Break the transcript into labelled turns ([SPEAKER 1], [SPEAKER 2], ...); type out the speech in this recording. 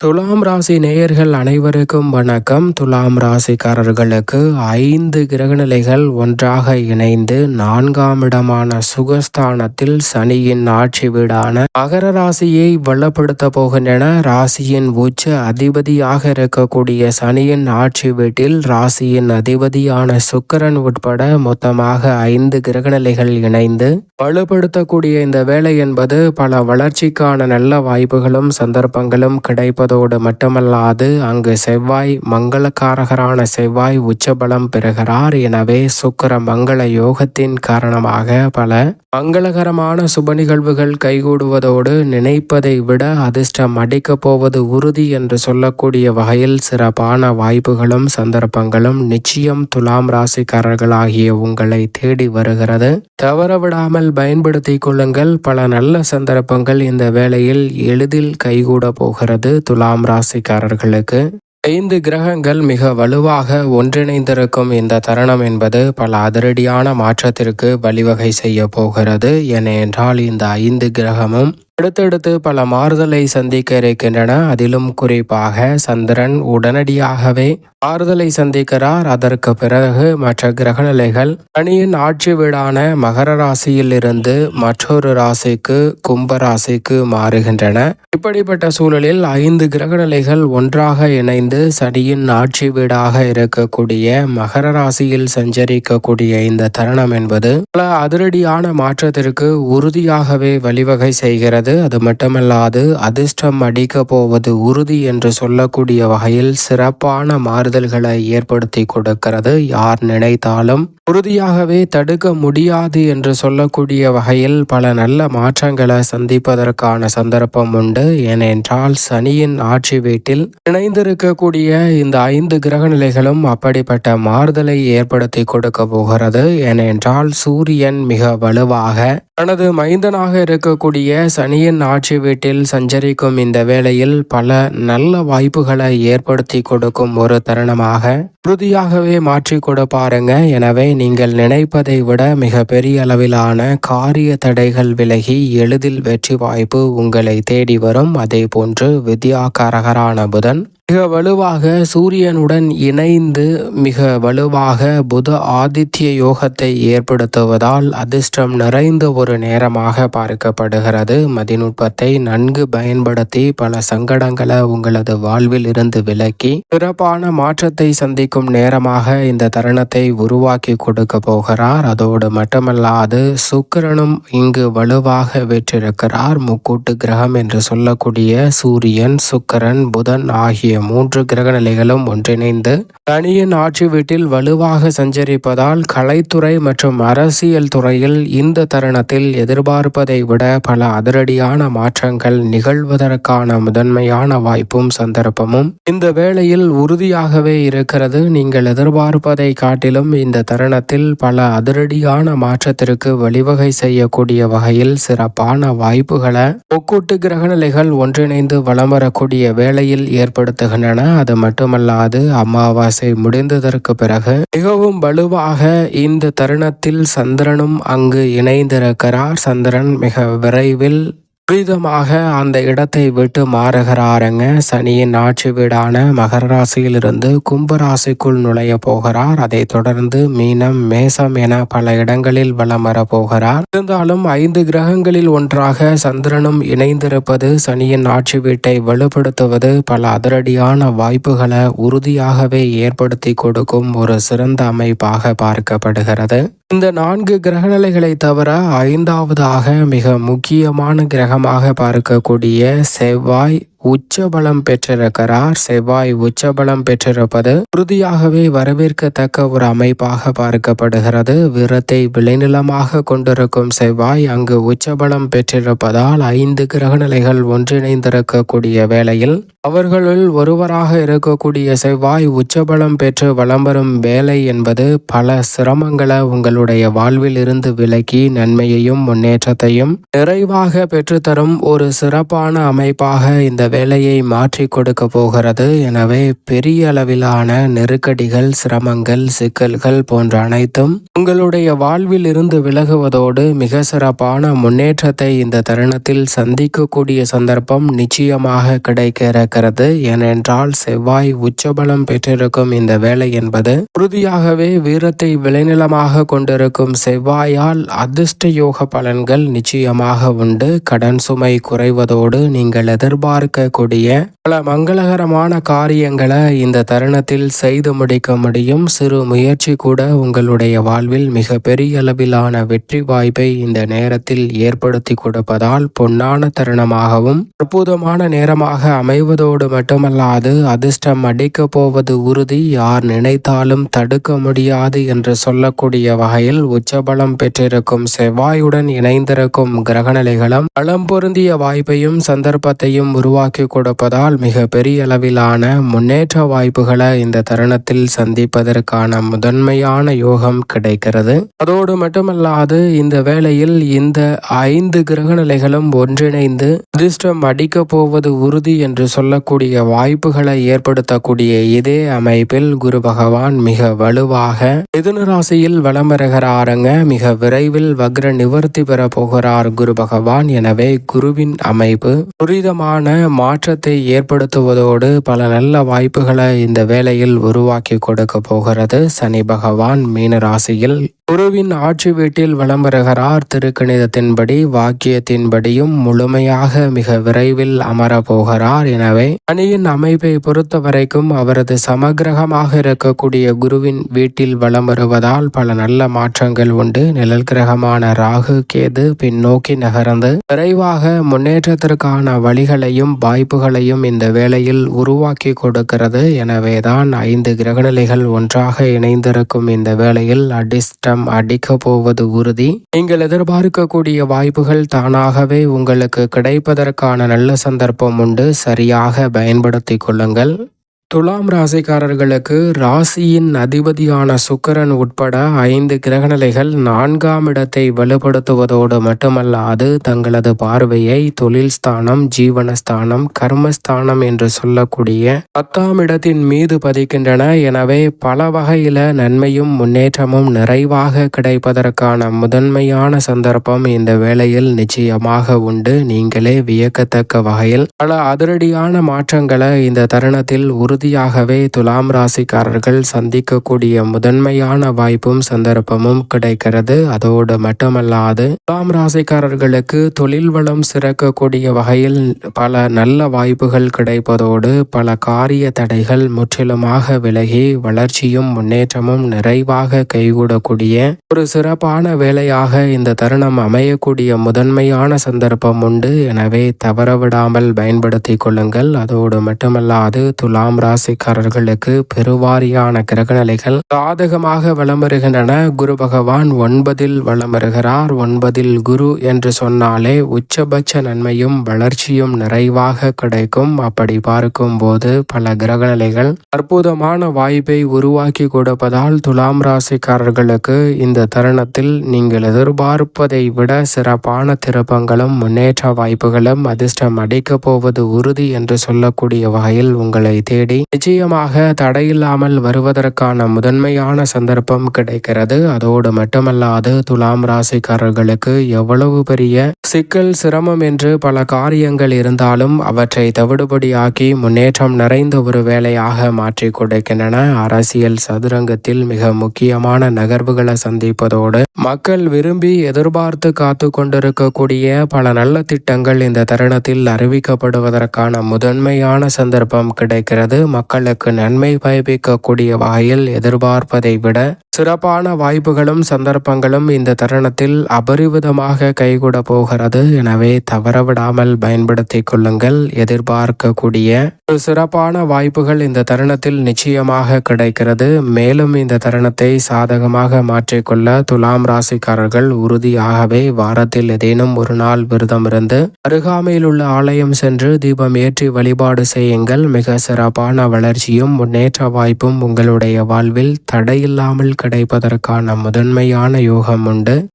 [SPEAKER 1] துலாம் ராசி நேயர்கள் அனைவருக்கும் வணக்கம். துலாம் ராசிக்காரர்களுக்கு ஐந்து கிரகநிலைகள் ஒன்றாக இணைந்து நான்காம் இடமான சுகஸ்தானத்தில் சனியின் ஆட்சி வீடான மகர ராசியை வளப்படுத்த போகின்றன. ராசியின் உச்ச அதிபதியாக இருக்கக்கூடிய சனியின் ஆட்சி வீட்டில் ராசியின் அதிபதியான சுக்கிரன் உட்பட மொத்தமாக ஐந்து கிரகநிலைகள் இணைந்து வலுப்படுத்தக்கூடிய இந்த வேலை என்பது பல வளர்ச்சிக்கான நல்ல வாய்ப்புகளும் சந்தர்ப்பங்களும் கிடைப்பது கிடைப்பதோடு மட்டுமல்லாது அங்கு செவ்வாய் மங்களக்காரகரான செவ்வாய் உச்சபலம் பெறுகிறார். எனவே சுக்கர மங்கள யோகத்தின் காரணமாக பல மங்களகரமான சுப நிகழ்வுகள் கைகூடுவதோடு நினைப்பதை விட அதிர்ஷ்டம் அடிக்கப் போவது உறுதி என்று சொல்லக்கூடிய வகையில் சிறப்பான வாய்ப்புகளும் சந்தர்ப்பங்களும் நிச்சயம் துலாம் ராசிக்காரர்களாகிய உங்களை தேடி வருகிறது. தவறவிடாமல் பயன்படுத்திக் கொள்ளுங்கள். பல நல்ல சந்தர்ப்பங்கள் இந்த வேளையில் எளிதில் கைகூட போகிறது. துலாம் ராசிக்காரர்களுக்கு ஐந்து கிரகங்கள் மிக வலுவாக ஒன்றிணைந்திருக்கும் இந்த தருணம் என்பது பல அதிரடியான மாற்றத்திற்கு வழிவகை செய்ய போகிறது. ஏனென்றால் இந்த ஐந்து கிரகமும் அடுத்தடுத்து பல மாறுதலை சந்திக்க இருக்கின்றன. அதிலும் குறிப்பாக சந்திரன் உடனடியாகவே மாறுதலை சந்திக்கிறார். அதற்கு பிறகு மற்ற கிரகநிலைகள் அணியின் ஆட்சி வீடான மகர ராசியில் இருந்து மற்றொரு ராசிக்கு கும்ப ராசிக்கு மாறுகின்றன. இப்படிப்பட்ட சூழலில் ஐந்து கிரகநிலைகள் ஒன்றாக இணைந்து சனியின் ஆட்சி வீடாக இருக்கக்கூடிய மகர ராசியில் சஞ்சரிக்கக்கூடிய இந்த தருணம் என்பது பல அதிரடியான மாற்றத்திற்கு உறுதியாகவே வழிவகை செய்கிறது. இருக்கிறது அது மட்டுமல்லாது அதிர்ஷ்டம் அடிக்க போவது உறுதி என்று சொல்லக்கூடிய வகையில் சிறப்பான மாறுதல்களை ஏற்படுத்தி கொடுக்கிறது. யார் நினைத்தாலும் உறுதியாகவே தடுக்க முடியாது என்று சொல்லக்கூடிய வகையில் பல நல்ல மாற்றங்களை சந்திப்பதற்கான சந்தர்ப்பம் உண்டு. ஏனென்றால் சனியின் ஆட்சி வீட்டில் இணைந்திருக்கக்கூடிய இந்த ஐந்து கிரக நிலைகளும் அப்படிப்பட்ட மாறுதலை ஏற்படுத்தி கொடுக்க போகிறது. ஏனென்றால் சூரியன் மிக வலுவாக தனது மைந்தனாக இருக்கக்கூடிய சனி சனியின் ஆட்சி வீட்டில் சஞ்சரிக்கும் இந்த வேளையில் பல நல்ல வாய்ப்புகளை ஏற்படுத்தி கொடுக்கும் ஒரு தருணமாக உறுதியாகவே மாற்றி கொடுப்பாருங்க எனவே நீங்கள் நினைப்பதை விட மிக பெரிய அளவிலான காரிய தடைகள் விலகி எளிதில் வெற்றி வாய்ப்பு உங்களை தேடி வரும். அதே போன்று வித்யாகாரகரான புதன் மிக வலுவாக சூரியனுடன் இணைந்து மிக வலுவாக புத ஆதித்ய யோகத்தை ஏற்படுத்துவதால் அதிர்ஷ்டம் நிறைந்த ஒரு நேரமாக பார்க்கப்படுகிறது. மதிநுட்பத்தை நன்கு பயன்படுத்தி பல சங்கடங்களை உங்களது வாழ்வில் இருந்து விலக்கி சிறப்பான மாற்றத்தை சந்திக்கும் நேரமாக இந்த தருணத்தை உருவாக்கி கொடுக்க போகிறார். அதோடு மட்டுமல்லாது சுக்கிரனும் இங்கு வலுவாக வெற்றிருக்கிறார். முக்கூட்டு கிரகம் என்று சொல்லக்கூடிய சூரியன் சுக்கரன் புதன் ஆகிய மூன்று கிரக நிலைகளும் ஒன்றிணைந்து தனியின் ஆட்சி வீட்டில் வலுவாக சஞ்சரிப்பதால் கலைத்துறை மற்றும் அரசியல் துறையில் இந்த தருணத்தில் எதிர்பார்ப்பதை விட பல அதிரடியான மாற்றங்கள் நிகழ்வதற்கான முதன்மையான வாய்ப்பும் சந்தர்ப்பமும் இந்த வேளையில் உறுதியாகவே இருக்கிறது. நீங்கள் எதிர்பார்ப்பதை காட்டிலும் இந்த தருணத்தில் பல அதிரடியான மாற்றத்திற்கு வழிவகை செய்யக்கூடிய வகையில் சிறப்பான வாய்ப்புகளை ஒக்கூட்டு கிரகநிலைகள் ஒன்றிணைந்து வளம் வரக்கூடிய வேளையில் ஏற்படுத்த வருகின்றன அது மட்டுமல்லாது அமாவாசை முடிந்ததற்கு பிறகு மிகவும் வலுவாக இந்த தருணத்தில் சந்திரனும் அங்கு இணைந்திருக்கிறார். சந்திரன் மிக விரைவில் துரிதமாக அந்த இடத்தை விட்டு மாறுகிறாருங்க. சனியின் ஆட்சி வீடான மகர ராசியிலிருந்து கும்பராசிக்குள் நுழைய போகிறார். அதை தொடர்ந்து மீனம் மேசம் என பல இடங்களில் வலம் வரப்போகிறார் இருந்தாலும் ஐந்து கிரகங்களில் ஒன்றாக சந்திரனும் இணைந்திருப்பது சனியின் ஆட்சி வீட்டை வலுப்படுத்துவது பல அதிரடியான வாய்ப்புகளை உறுதியாகவே ஏற்படுத்தி கொடுக்கும் ஒரு சிறந்த அமைப்பாக பார்க்கப்படுகிறது. இந்த நான்கு கிரகநிலைகளை தவிர ஐந்தாவதாக மிக முக்கியமான கிரகமாக பார்க்கக்கூடிய செவ்வாய் உச்சபலம் பெற்றிருக்கிறார் செவ்வாய் உச்சபலம் பெற்றிருப்பது உறுதியாகவே வரவேற்கத்தக்க ஒரு அமைப்பாக பார்க்கப்படுகிறது. விரத்தை விளைநிலமாக கொண்டிருக்கும் செவ்வாய் அங்கு உச்சபலம் பெற்றிருப்பதால் ஐந்து கிரகநிலைகள் ஒன்றிணைந்திருக்கக்கூடிய வேளையில் அவர்களுள் ஒருவராக இருக்கக்கூடிய செவ்வாய் உச்சபலம் பெற்று வலம் வரும் வேலை என்பது பல சிரமங்களை உங்களுடைய வாழ்வில் இருந்து விலக்கி நன்மையையும் முன்னேற்றத்தையும் நிறைவாக பெற்றுத்தரும் ஒரு சிறப்பான அமைப்பாக இந்த வேலையை மாற்றி கொடுக்க போகிறது. எனவே பெரிய அளவிலான நெருக்கடிகள் சிரமங்கள் சிக்கல்கள் போன்ற அனைத்தும் உங்களுடைய வாழ்வில் இருந்து விலகுவதோடு மிக சிறப்பான முன்னேற்றத்தை இந்த தருணத்தில் சந்திக்கக்கூடிய சந்தர்ப்பம் நிச்சயமாக கிடைக்க இருக்கிறது ஏனென்றால் செவ்வாய் உச்சபலம் பெற்றிருக்கும் இந்த வேலை என்பது உறுதியாகவே வீரத்தை விளைநிலமாக கொண்டிருக்கும் செவ்வாயால் அதிர்ஷ்ட யோக பலன்கள் நிச்சயமாக உண்டு. கடன் சுமை குறைவதோடு நீங்கள் எதிர்பார்க்க நடக்கக்கூடிய பல மங்களகரமான காரியங்களை இந்த தருணத்தில் செய்து முடிக்க முடியும். சிறு முயற்சி கூட உங்களுடைய வாழ்வில் மிக பெரிய அளவிலான வெற்றி வாய்ப்பை இந்த நேரத்தில் ஏற்படுத்தி கொடுப்பதால் பொன்னான தருணமாகவும் அற்புதமான நேரமாக அமைவதோடு மட்டுமல்லாது அதிர்ஷ்டம் அடிக்கப் போவது உறுதி. யார் நினைத்தாலும் தடுக்க முடியாது என்று சொல்லக்கூடிய வகையில் உச்சபலம் பெற்றிருக்கும் செவ்வாயுடன் இணைந்திருக்கும் கிரகநிலைகளும் பலம் பொருந்திய வாய்ப்பையும் சந்தர்ப்பத்தையும் உருவாக்கி கொடுப்பதால் மிக பெரிய அளவிலான முன்னேற்ற வாய்ப்புகளை இந்த தருணத்தில் சந்திப்பதற்கான முதன்மையான யோகம் கிடைக்கிறது. அதோடு மட்டுமல்லாது இந்த வேளையில் இந்த ஐந்து கிரகநிலைகளும் ஒன்றிணைந்து அதிர்ஷ்டம் அடிக்க போவது உறுதி என்று சொல்லக்கூடிய வாய்ப்புகளை ஏற்படுத்தக்கூடிய இதே அமைப்பில் குரு பகவான் மிக வலுவாக மிதுன ராசியில் வலம் வருகிறாருங்க. மிக விரைவில் வக்ர நிவர்த்தி பெற போகிறார் குரு பகவான். எனவே குருவின் அமைப்பு துரிதமான மாற்றத்தை ஏற்படுத்துவதோடு பல நல்ல வாய்ப்புகளை இந்த வேளையில் உருவாக்கி கொடுக்க போகிறது. சனி பகவான் மீன ராசியில் குருவின் ஆட்சி வீட்டில் வலம் வருகிறார் திருக்கணிதத்தின்படி வாக்கியத்தின்படியும் முழுமையாக மிக விரைவில் அமரப்போகிறார். எனவே அணியின் அமைப்பை பொறுத்த வரைக்கும் அவரது சமகிரகமாக இருக்கக்கூடிய குருவின் வீட்டில் வலம் வருவதால் பல நல்ல மாற்றங்கள் உண்டு. நிழல் கிரகமான ராகு கேது பின்னோக்கி நகர்ந்து விரைவாக முன்னேற்றத்திற்கான வழிகளையும் வாய்ப்புகளையும் இந்த வேளையில் உருவாக்கி கொடுக்கிறது. எனவேதான் ஐந்து கிரகநிலைகள் ஒன்றாக இணைந்திருக்கும் இந்த வேளையில் அடிஸ்டம் பணம் அடிக்க போவது உறுதி. நீங்கள் எதிர்பார்க்கக்கூடிய வாய்ப்புகள் தானாகவே உங்களுக்கு கிடைப்பதற்கான நல்ல சந்தர்ப்பம் உண்டு. சரியாக பயன்படுத்திக் கொள்ளுங்கள். துலாம் ராசிக்காரர்களுக்கு ராசியின் அதிபதியான சுக்கரன் உட்பட ஐந்து கிரகநிலைகள் நான்காம் இடத்தை வலுப்படுத்துவதோடு மட்டுமல்லாது தங்களது பார்வையை தொழில் ஸ்தானம் ஜீவனஸ்தானம் கர்மஸ்தானம் என்று சொல்லக்கூடிய பத்தாம் இடத்தின் மீது பதிக்கின்றன. எனவே பல வகையில நன்மையும் முன்னேற்றமும் நிறைவாக கிடைப்பதற்கான முதன்மையான சந்தர்ப்பம் இந்த வேளையில் நிச்சயமாக உண்டு. நீங்களே வியக்கத்தக்க வகையில் பல அதிரடியான மாற்றங்களை இந்த தருணத்தில் உறுதி உறுதியாகவே துலாம் ராசிக்காரர்கள் சந்திக்கக்கூடிய முதன்மையான வாய்ப்பும் சந்தர்ப்பமும் கிடைக்கிறது. அதோடு மட்டுமல்லாது துலாம் ராசிக்காரர்களுக்கு தொழில் வளம் சிறக்கக்கூடிய வகையில் பல நல்ல வாய்ப்புகள் கிடைப்பதோடு பல காரிய தடைகள் முற்றிலுமாக விலகி வளர்ச்சியும் முன்னேற்றமும் நிறைவாக கைகூடக்கூடிய ஒரு சிறப்பான வேலையாக இந்த தருணம் அமையக்கூடிய முதன்மையான சந்தர்ப்பம் உண்டு. எனவே தவறவிடாமல் பயன்படுத்திக் கொள்ளுங்கள். அதோடு மட்டுமல்லாது துலாம் ராசிக்காரர்களுக்கு பெருவாரியான கிரகநிலைகள் சாதகமாக வளமருகின்றன வருகின்றன குரு பகவான் ஒன்பதில் வளமருகிறார் வருகிறார் ஒன்பதில் குரு என்று சொன்னாலே உச்சபட்ச நன்மையும் வளர்ச்சியும் நிறைவாக கிடைக்கும். அப்படி பார்க்கும் போது பல கிரகநிலைகள் அற்புதமான வாய்ப்பை உருவாக்கி கொடுப்பதால் துலாம் ராசிக்காரர்களுக்கு இந்த தருணத்தில் நீங்கள் எதிர்பார்ப்பதை விட சிறப்பான திருப்பங்களும் முன்னேற்ற வாய்ப்புகளும் அதிர்ஷ்டம் அடிக்கப் போவது உறுதி என்று சொல்லக்கூடிய வகையில் உங்களை தேடி நிச்சயமாக தடையில்லாமல் வருவதற்கான முதன்மையான சந்தர்ப்பம் கிடைக்கிறது. அதோடு மட்டுமல்லாது துலாம் ராசிக்காரர்களுக்கு எவ்வளவு பெரிய சிக்கல் சிரமம் என்று பல காரியங்கள் இருந்தாலும் அவற்றை தவிடுபடியாக்கி முன்னேற்றம் நிறைந்த ஒரு வேலையாக மாற்றி கொடுக்கின்றன. அரசியல் சதுரங்கத்தில் மிக முக்கியமான நகர்வுகளை சந்திப்பதோடு மக்கள் விரும்பி எதிர்பார்த்து காத்து கொண்டிருக்கக்கூடிய பல நல்ல திட்டங்கள் இந்த தருணத்தில் அறிவிக்கப்படுவதற்கான முதன்மையான சந்தர்ப்பம் கிடைக்கிறது. மக்களுக்கு நன்மை பயப்பிக்கக்கூடிய வகையில் எதிர்பார்ப்பதை விட சிறப்பான வாய்ப்புகளும் சந்தர்ப்பங்களும் இந்த தருணத்தில் அபரிவிதமாக கைகூட போகிறது. எனவே தவறவிடாமல் பயன்படுத்திக் கொள்ளுங்கள். எதிர்பார்க்கக்கூடிய ஒரு சிறப்பான வாய்ப்புகள் இந்த தருணத்தில் நிச்சயமாக கிடைக்கிறது. மேலும் இந்த தருணத்தை சாதகமாக மாற்றிக்கொள்ள துலாம் ராசிக்காரர்கள் உறுதியாகவே வாரத்தில் ஏதேனும் ஒரு நாள் விரதம் இருந்து அருகாமையில் உள்ள ஆலயம் சென்று தீபம் ஏற்றி வழிபாடு செய்யுங்கள். மிக சிறப்பான வளர்ச்சியும் முன்னேற்ற வாய்ப்பும் உங்களுடைய வாழ்வில் தடையில்லாமல் கிடைப்பதற்கான முதன்மையான யோகம் உண்டு